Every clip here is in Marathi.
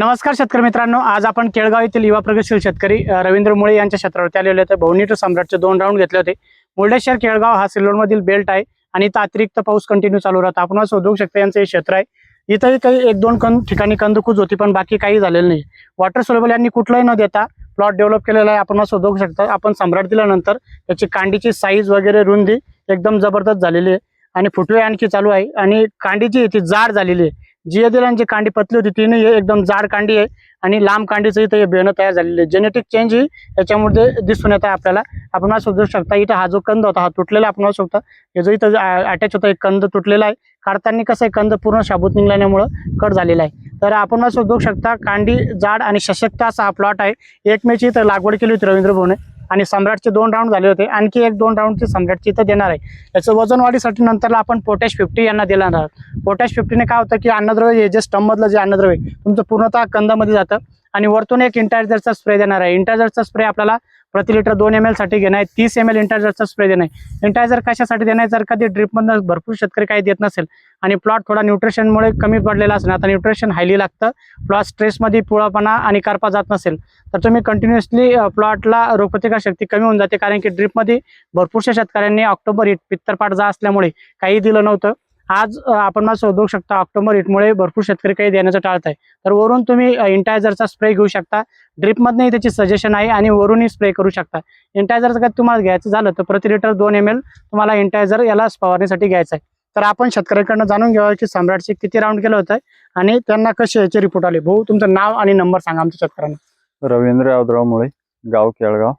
नमस्कार शेतकरी मित्रांनो आज आपण केळगाव येथील युवा प्रगतशील शेतकरी रवींद्र मुळे यांच्या क्षेत्रावरती आलेले होते. भवनीटर सम्राटचे दोन राऊंड घेतले होते. मुर्डेश्वर केळगाव हा सिल्लोडमधील बेल्ट आहे आणि इथं अतिरिक्त पाऊस कंटिन्यू चालू राहतो. आपण असं उद्योग शकता यांचं हे क्षेत्र आहे. इथंही काही एक दोन कंद ठिकाणी कंदकूज होती पण बाकी काही झालेलं नाही. वॉटर सोलेबल यांनी कुठलंही न देता प्लॉट डेव्हलप केलेला आहे. आपण असं उद्योग शकता आपण सम्राट दिल्यानंतर त्याची कांडीची साईज वगैरे रुंदी एकदम जबरदस्त झालेली आहे. आणि फुटवे आणखी चालू आहे. आणि कांडीची इथे ती जाड झालेली आहे. जी दिलांची कांडी पतली होती ती नाही एकदम जाड कांडी आहे आणि लांब कांडीचं इथं हे बेणं तयार झालेलं आहे. जेनेटिक चेंज ही याच्यामध्ये दिसून येत आहे आपल्याला. आपण असं शोधू शकता इथं हा जो कंद होता हा तुटलेला आपण असू शकता हे जो इथं अटॅच होता एक कंद तुटलेला आहे. काढताना कसं आहे कंद पूर्ण शाबूत निघाल्यामुळं कट झालेला आहे. तर आपण असं शोधू शकता कांडी जाड आणि सशक्त असा हा प्लॉट आहे. एक मेची इथं लागवड केली होती रवींद्र भाऊने आणि सम्राटचे दोन राऊंड झाले होते. आणखी एक दोन राऊंडचे सम्राटची इथं देणार आहे. याचं वजन वाढीसाठी नंतरला आपण पोटॅश फिफ्टी यांना देणार आहोत. पोटॅश फिफ्टीने काय होतं की अन्नद्रव्य हे जे स्टममधलं जे अन्नद्रव्य तुमचं पूर्णतः कंदामध्ये जातं. आणि वरतून एक इंटायझरचा स्प्रे देणार आहे. इंटायझरचा स्प्रे आपल्याला प्रति लिटर दोन एमसाठी घेणार आहे. तीस एम एल इंटायझरचा स्प्रे देणार आहे. इंटायझर कशासाठी देणार आहे? जर कधी ड्रिपमधनं भरपूर शेतकरी काही देत नसेल आणि प्लॉट थोडा न्यूट्रिशनमुळे कमी पडलेला असेल आता न्यूट्रिशन हायली लागतं. प्लॉट स्ट्रेसमध्ये पिवळापणा आणि करपा जात नसेल तर तुम्ही कंटिन्युअसली प्लॉटला रोगप्रतिकार शक्ती कमी होऊन जाते. कारण की ड्रिपमध्ये भरपूरशा शेतकऱ्यांनी ऑक्टोबर हिट पित्तरपाट जा असल्यामुळे काही दिलं नव्हतं. आज आपण मला शोधू शकता ऑक्टोबर हिटमुळे भरपूर शेतकरी काही देण्याचं टाळत आहे. तर वरून तुम्ही इंटायझरचा स्प्रे घेऊ शकता. ड्रिपमधनंही त्याची सजेशन आहे आणि वरूनही स्प्रे करू शकता. इंटायझरचं काय तुम्हाला घ्यायचं झालं तर प्रति लिटर दोन एम एल तुम्हाला इंटायझर याला फवारणीसाठी घ्यायचं आहे. तर आपण शेतकऱ्यांकडनं जाणून घ्यावं की सम्राटचे किती राऊंड केलं होतं आणि त्यांना कसे याचे रिपोर्ट आले. भाऊ तुमचं नाव आणि नंबर सांगा आमच्या शेतकऱ्यांना. रवींद्र यादवराव मुळे गाव केळगाव.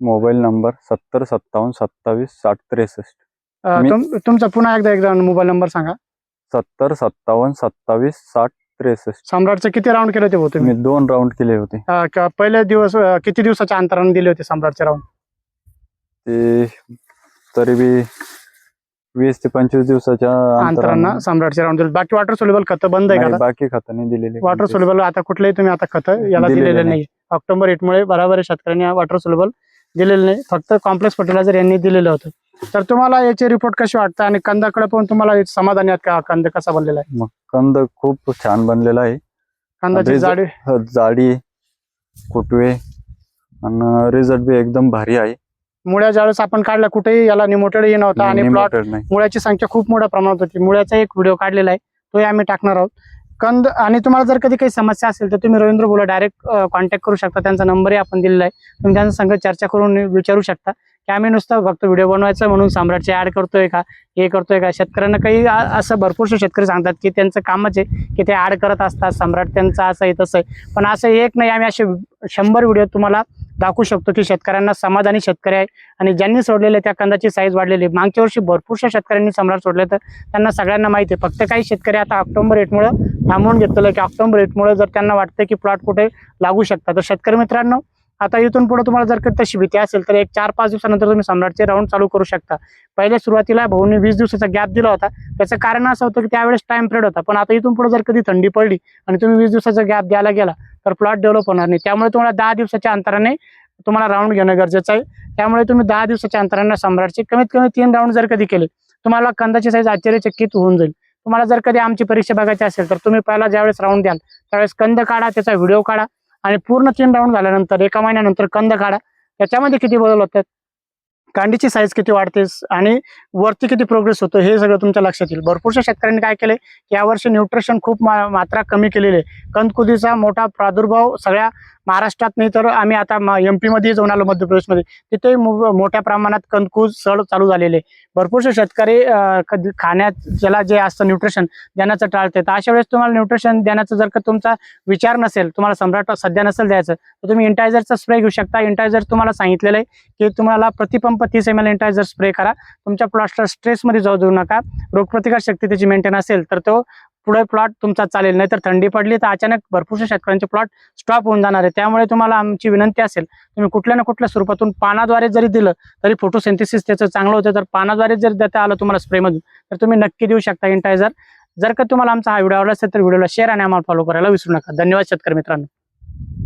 मोबाईल नंबर सत्तर सत्तावन्न सत्तावीस साठ त्रेसष्ट. मी- तुम- तुमचा पुन्हा एकदा एकदा मोबाईल नंबर सांगा. सत्तर सत्तावन्न सत्तावीस साठ त्रेसष्ट. सम्राटचे किती राऊंड केले होते भाऊ तुम्ही? मी दोन राऊंड केले होते. अ, क- पहिले दिवस अ, किती दिवसाच्या अंतराने दिले होते सम्राटचे राऊंड ते तरी बी वीस ते पंचवीस दिवसाच्या अंतरांना अंतरानं. सम्राटचे राऊंड दिले. बाकी वॉटर सोल्युबल खतं बंद आहे नाही, का बाकी खताने दिलेले. वॉटर सोल्युबल आता कुठलेही तुम्ही आता खतं याला दिलेले दिलेले नाही. ऑक्टोबर एटमुळे बराबर आहे शेतकऱ्यांनी वॉटर सोल्युबल दिलेलं नाही. फक्त कॉम्प्लेक्स फर्टिलायझर यांनी दिलेलं होतं. तर तुम्हाला याचे रिपोर्ट कसे वाटतं आणि कंदाकडे पण तुम्हाला समाधानी आहात का? कंद कसा बनलेला आहे? मग कंद खूप छान बनलेला आहे. कंदाची जाडी? ह, जाडी कुटवे आणि रिझल्ट बी एकदम भारी आहे. मुळ्या ज्यावेळेस आपण काढल्या कुठेही याला निमोटेड नव्हता आणि प्लॉट Limited नाही. मुळ्याची संख्या खूप मोठ्या प्रमाणात होती. मुळ्याचा एक व्हिडिओ काढलेला आहे. तोही आम्ही टाकणार आहोत. कंद आणि तुम्हाला जर कधी काही समस्या असेल तर तुम्ही रवींद्र बोला डायरेक्ट कॉन्टॅक्ट करू शकता. त्यांचा नंबरही आपण दिलेला आहे. तुम्ही त्यांच्या संग चर्चा करून विचारू शकता. की आम्ही नुसतं फक्त व्हिडिओ बनवायचं म्हणून सम्राटचे ॲड करतोय का? हे करतोय का? शेतकऱ्यांना काही असं भरपूरसे शेतकरी सांगतात की त्यांचं कामच आहे की ते ॲड करत असतात. सम्राट त्यांचं असं आहे तसं आहे. पण असं एक नाही आम्ही असे शंभर व्हिडिओ तुम्हाला दाखवू शकतो की शेतकऱ्यांना समाधानी शेतकरी आहे. आणि ज्यांनी सोडलेले त्या कंदाची साईज वाढलेली आहे. मागच्या वर्षी भरपूरशा शेतकऱ्यांनी सम्राट सोडले तर त्यांना सगळ्यांना माहिती आहे. फक्त काही शेतकरी आता ऑक्टोबर एटमुळं थांबवून घेतलेलं आहे की ऑक्टोबर एटमुळे जर त्यांना वाटतं की प्लॉट कुठे लागू शकतात. तर शेतकरी मित्रांनो आता इथून पुढे तुम्हाला जर कधी तशी भीती असेल तर एक चार पाच दिवसानंतर तुम्ही सम्राटचे राऊंड चालू करू शकता. पहिले सुरुवातीला भाऊने वीस दिवसाचा गॅप दिला होता. त्याचं कारण असं होतं की त्यावेळेस टाइम पिरियड होता. पण आता इथून पुढे जर कधी थंडी पडली आणि तुम्ही वीस दिवसाचा गॅप द्यायला गेला तर प्लॉट डेव्हलप होणार नाही. त्यामुळे तुम्हाला दहा दिवसाच्या अंतराने तुम्हाला राऊंड घेणं गरजेचं आहे. त्यामुळे तुम्ही दहा दिवसाच्या अंतराने सम्राटचे कमीत कमी तीन राऊंड जर कधी केले तुम्हाला कंदाची साईज आश्चर्यचकित होऊन जाईल. तुम्हाला जर कधी आमची परीक्षा बघायची असेल तर तुम्ही पहिला ज्यावेळेस राऊंड द्याल त्यावेळेस कंद काढा त्याचा व्हिडिओ काढा आणि पूर्ण तीन राऊंड झाल्यानंतर एका महिन्यानंतर कंद काढा. त्याच्यामध्ये किती बदल होतात? कांडीची साईज किती वाढते आणि वरती किती प्रोग्रेस होतो हे सगळं तुमच्या लक्षात येईल. भरपूरशा शेतकऱ्यांनी काय केले यावर्षी न्यूट्रिशन खूप मा- मात्रा कमी केलेली आहे. कंदकुदीचा मोठा प्रादुर्भाव सगळ्या महाराष्ट्रात नाही तर आम्ही आता एम पीमध्ये जाऊन आलो मध्य प्रदेशमध्ये तिथे मो- मोठ्या प्रमाणात कंदकूज सड चालू झालेले आहे. भरपूरसे शेतकरी कधी खाण्यात ज्याला जे असतं न्यूट्रिशन देण्याचं टाळते. तर अशा वेळेस तुम्हाला न्यूट्रिशन देण्याचा जर का तुमचा विचार नसेल तुम्हाला सम्राट सध्या नसेल द्यायचं तर तुम्ही इंटायझरचा स्प्रे घेऊ शकता. इंटायझर तुम्हाला सांगितलेलं आहे की तुम्हाला प्रतिपंप तीस एम एल इंटायझर स्प्रे करा तुमच्या प्लॉटला स्ट्रेसमध्ये जाऊ देऊ नका. रोगप्रतिकार शक्ती त्याची मेंटेन असेल तर तो पुढे प्लॉट तुमचा चालेल. नाही तर थंडी पडली तर अचानक भरपूरशा शेतकऱ्यांचे प्लॉट स्टॉप होऊन जाणार आहे. त्यामुळे तुम्हाला आमची विनंती असेल तुम्ही कुठल्या ना कुठल्या स्वरूपातून पानाद्वारे जरी दिलं तरी फोटोसेंथिसिस त्याचं चांगलं होतं. तर पानाद्वारे जर देता आलं तुम्हाला स्प्रेमधून तर तुम्ही नक्की देऊ शकता इंटायझर जर का तुम्हाला आमचा हा व्हिडिओ आवडला असेल तर व्हिडिओला शेअर आणि आम्हाला फॉलो करायला विसरू नका. धन्यवाद शेतकरी मित्रांनो.